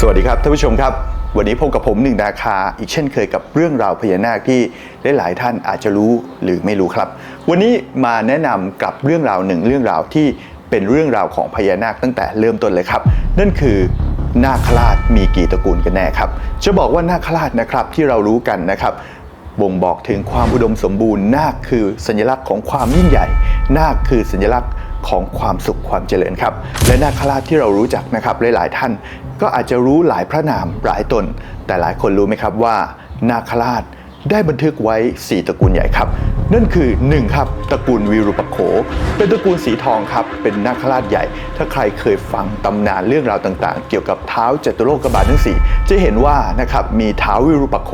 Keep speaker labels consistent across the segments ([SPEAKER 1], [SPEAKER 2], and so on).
[SPEAKER 1] สวัสดีครับท่านผู้ชมครับ วันนี้พบกับผมหนึ่งนาคาอีกเช่นเคยกับเรื่องราวพญานาคที่หลายๆท่านอาจจะรู้หรือไม่รู้ครับ วันนี้มาแนะนำกับเรื่องราวหนึ่งเรื่องราวที่เป็นเรื่องราวของพญานาคตั้งแต่เริ่มต้นเลยครับ นั่นคือนาคราชมีกี่ตระกูลกันแน่ครับ จะบอกว่านาคราชนะครับที่เรารู้กันนะครับบ่งบอกถึงความอุดมสมบูรณ์ นาคคือสัญลักษณ์ของความยิ่งใหญ่ นาคคือสัญลักษณ์ ของความสุขความเจริญครับ และนาคราชที่เรารู้จักนะครับหลายๆท่านก็อาจจะรู้หลายพระนามหลายตน แต่หลายคนรู้ไหมครับว่า นาคราชได้บันทึกไว้ 4 ตระกูลใหญ่ครับ นั่นคือ 1 ครับ ตระกูลวีรุปโข เป็นตระกูลสีทองครับ เป็นนาคราชใหญ่ ถ้าใครเคยฟังตำนานเรื่องราวต่างๆ เกี่ยวกับเท้าจตุโลกบาลทั้งสี่จะเห็นว่านะครับมีเท้าวิรุปโข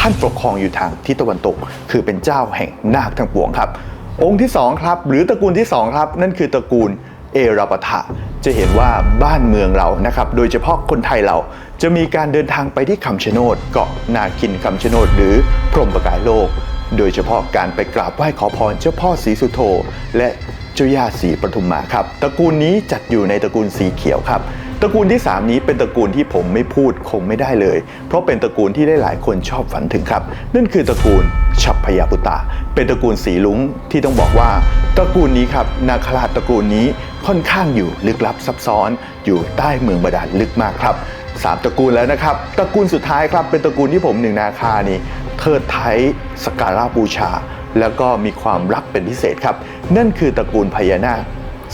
[SPEAKER 1] ท่านปกครองอยู่ทางทิศตะวันตก คือเป็นเจ้าแห่งนาคทั้งปวงครับ องค์ที่สองครับ หรือตระกูลที่สองครับ นั่นคือตระกูลเอราปทะจะเห็นว่าบ้านเมืองเรานะครับ โดยเฉพาะคนไทยเราจะมีการเดินทางไปที่คำชะโนดเกาะนาคินคำชะโนดหรือพรหมประกายโลก โดยเฉพาะการไปกราบไหว้ขอพรเจ้าพ่อศรีสุโธและเจ้าย่าศรีปทุมมาครับตระกูลนี้จัดอยู่ในตระกูลสีเขียวครับ ตระกูลที่ 3 นี้เป็นตระกูลที่ผมไม่พูดคงไม่ได้เลย เพราะเป็นตระกูลที่ได้หลายคนชอบฝันถึงครับ นั่นคือตระกูลฉัพพยาปุตตาเป็นตระกูลสีลุงที่ต้องบอกว่า ตระกูลนี้ครับนาคราชตระกูลนี้ค่อนข้างอยู่ลึกลับซับซ้อน อยู่ใต้เมืองบาดาลลึกมากครับสามตระกูลแล้วนะครับตระกูลสุดท้ายครับเป็นตระกูลที่ผมหนึ่งนาคานี่เทิดไทยสการะบูชา แล้วก็มีความรักเป็นพิเศษครับ นั่นคือตระกูลพญานาค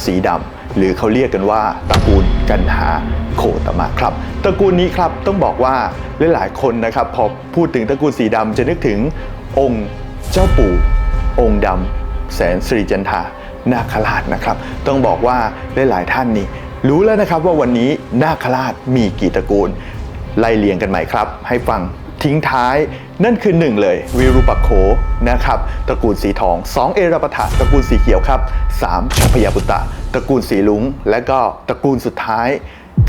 [SPEAKER 1] สีดำหรือเขาเรียกกันว่าตระกูล กันหาโคตมะครับตระกูลนี้ครับต้องบอกว่าหลายๆคนนะครับพอพูดถึงตระกูลสีดำจะนึกถึงองค์เจ้าปู่ องค์ดำแสนสิริจันทานาคราชนะครับ ต้องบอกว่าหลายๆท่านนี่รู้แล้วนะครับว่าวันนี้นาคราชมีกี่ตระกูลไล่เลียงกันใหม่ครับ ให้ฟัง ทิ้งท้าย นั่นคือ 1 เลยวิรูปักโขนะครับตระกูลสีทอง 2 เอราปถะตระกูลสีเขียวครับ3ชัพยาปุตตะตระกูลสีลุงและก็ตระกูลสุดท้าย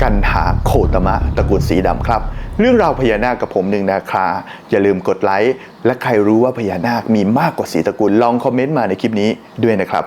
[SPEAKER 1] กันหาโคตมะตระกูลสีดำครับ เรื่องราวพญานาคกับผมหนึ่งนาคา อย่าลืมกดไลค์และใครรู้ว่าพญานาคมีมากกว่าสีตระกูลลองคอมเมนต์มาในคลิปนี้ด้วยนะครับ